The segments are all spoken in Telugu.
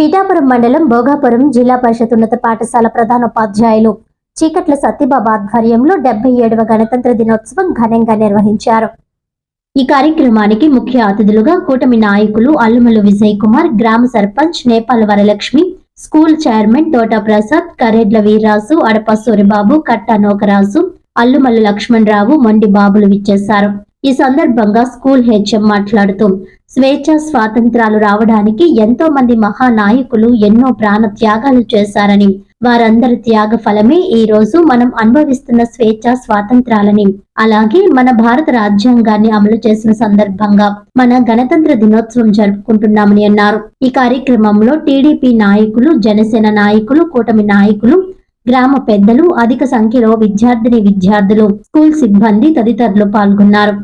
పీఠాపురం మండలం భోగాపురం జిల్లా పరిషత్ ఉన్నత పాఠశాల ప్రధానోపాధ్యాయులు చీకట్ల సత్యబాబా ఆధ్వర్యంలో డెబ్బై ఏడవ గణతంత్ర దినోత్సవం ఘనంగా నిర్వహించారు. ఈ కార్యక్రమానికి ముఖ్య అతిథులుగా కూటమి నాయకులు అల్లుమల్లు విజయ్ కుమార్ గ్రామ సర్పంచ్ నేపాల్ వరలక్ష్మి స్కూల్ చైర్మన్ తోట ప్రసాద్ కరేడ్ల వీర్రాజు అడప సూరిబాబు కట్ట నోకరాజు అల్లుమల్లు లక్ష్మణ్ రావు మొండి బాబులు విచ్చేశారు. ఈ సందర్భంగా స్కూల్ హెచ్ఎం మాట్లాడుతూ స్వేచ్ఛ స్వాతంత్రాలు రావడానికి ఎంతో మంది మహానాయకులు ఎన్నో ప్రాణ త్యాగాలు చేశారని వారందరి త్యాగ ఫలమే ఈ రోజు మనం అనుభవిస్తున్న స్వేచ్ఛ స్వాతంత్రాలని. అలాగే మన భారత రాజ్యాంగాన్ని అమలు చేసిన సందర్భంగా మన గణతంత్ర దినోత్సవం జరుపుకుంటున్నామని అన్నారు. ఈ కార్యక్రమంలో టీడీపీ నాయకులు జనసేన నాయకులు కూటమి నాయకులు గ్రామ పెద్దలు అధిక సంఖ్యలో విద్యార్థిని విద్యార్థులు స్కూల్ సిబ్బంది తదితరులు పాల్గొన్నారు.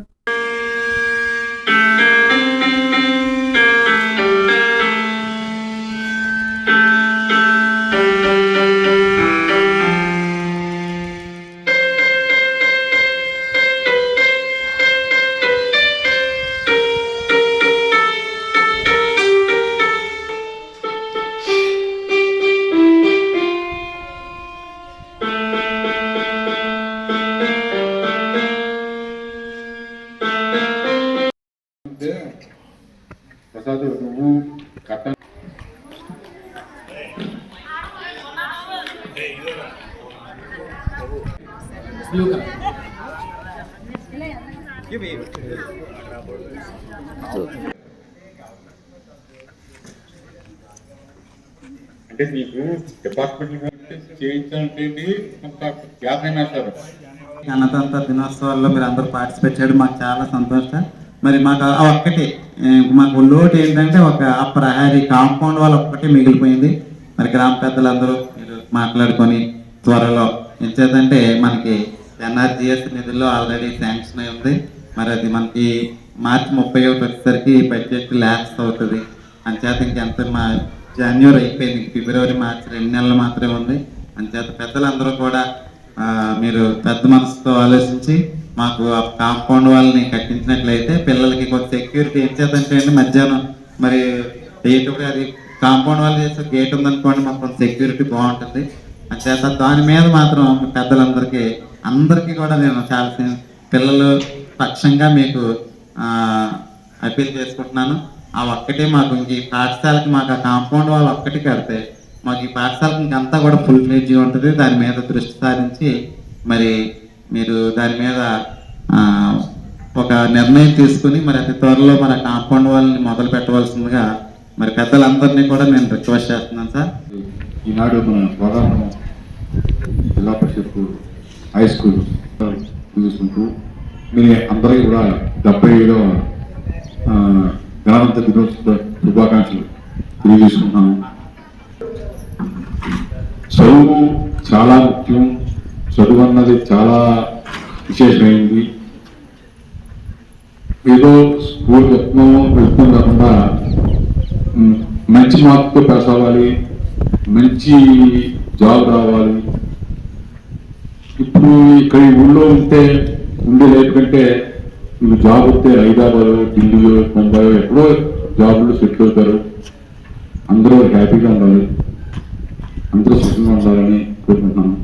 అంటే ప్రసాద్ నువ్వు కట్ట అంటే నీకు డిపార్ట్మెంట్ చేయించాలంటే కొంత గ్యాప్ సార్ గణతంత్ర దినోత్సవాల్లో మీరు అందరూ పార్టిసిపేట్ చేయడం మాకు చాలా సంతోషం మరి మాకు ఆ ఒక్కటి మాకు లోటు ఏంటంటే ఒక ఆ ప్రహారీ కాంపౌండ్ వాళ్ళ ఒక్కటే మిగిలిపోయింది. మరి గ్రామ పెద్దలందరూ మీరు మాట్లాడుకొని త్వరలో ఎంచేతంటే మనకి ఎన్ఆర్జిఎస్ నిధుల్లో ఆల్రెడీ శాంక్షన్ అయి ఉంది. మరి అది మనకి మార్చి ముప్పై ఒకటి వచ్చేసరికి బడ్జెట్ ల్యాప్స్ అవుతుంది. అంచేత ఇంకెంత మా జనవరి అయిపోయింది. ఫిబ్రవరి మార్చి రెండు నెలలు మాత్రమే ఉంది. అంచేత పెద్దలందరూ కూడా మీరు పెద్ద మనసుతో ఆలోచించి మాకు ఆ కాంపౌండ్ వాళ్ళని కట్టించినట్లయితే పిల్లలకి కొంత సెక్యూరిటీ ఏం చేద్దంటే అండి మధ్యాహ్నం. మరి గేట్ అది కాంపౌండ్ వాళ్ళు చేసే గేట్ ఉందనుకోండి మాకు కొంత సెక్యూరిటీ బాగుంటుంది అంచేత దాని మీద మాత్రం పెద్దలందరికీ అందరికీ కూడా నేను చాలా పిల్లలు పక్షంగా మీకు అపీల్ చేసుకుంటున్నాను. ఆ ఒక్కటే మాకు ఈ పాఠశాలకి మాకు ఆ కాంపౌండ్ వాళ్ళు ఒక్కటి కడితే మాకు ఈ పాఠశాలకి ఇంకంతా కూడా ఫుల్ ఫ్లెడ్జ్ ఉంటుంది. దాని మీద దృష్టి సారించి మరి మీరు దాని మీద ఒక నిర్ణయం తీసుకుని మరి అతి త్వరలో మన కాంపౌండ్ వాళ్ళని మొదలు పెట్టవలసిందిగా మరి పెద్దలందరినీ కూడా నేను రిక్వెస్ట్ చేస్తున్నాను సార్. ఈనాడు మన ప్రధాన జిల్లా పరిషత్ హై స్కూల్ చూసుకుంటూ మీ అందరికీ కూడా డెబ్బై ఏడవ ఆ, గణతంత్ర దినోత్సవ శుభాకాంక్షలు తెలియజేసుకుంటున్నాను. చదువు చాలా ముఖ్యం. చదువు అన్నది చాలా విశేషమైంది. ఏదో స్కూల్ వెళ్తున్నాం వెళ్తున్నాం కాకుండా మంచి మార్కుతో పాస్ అవ్వాలి మంచి జాబ్ రావాలి. ఇప్పుడు ఇక్కడ ఈ ఊళ్ళో ఉంటే ఉండే లైఫ్ కంటే మీకు జాబ్ వస్తే హైదరాబాద్ ఢిల్లీయో ముంబై ఎప్పుడో జాబ్లో సెటిల్ అవుతారు. అందరూ హ్యాపీగా ఉండాలి. అందరూ సుఖంగా ఉండాలని కోరుకుంటున్నాను.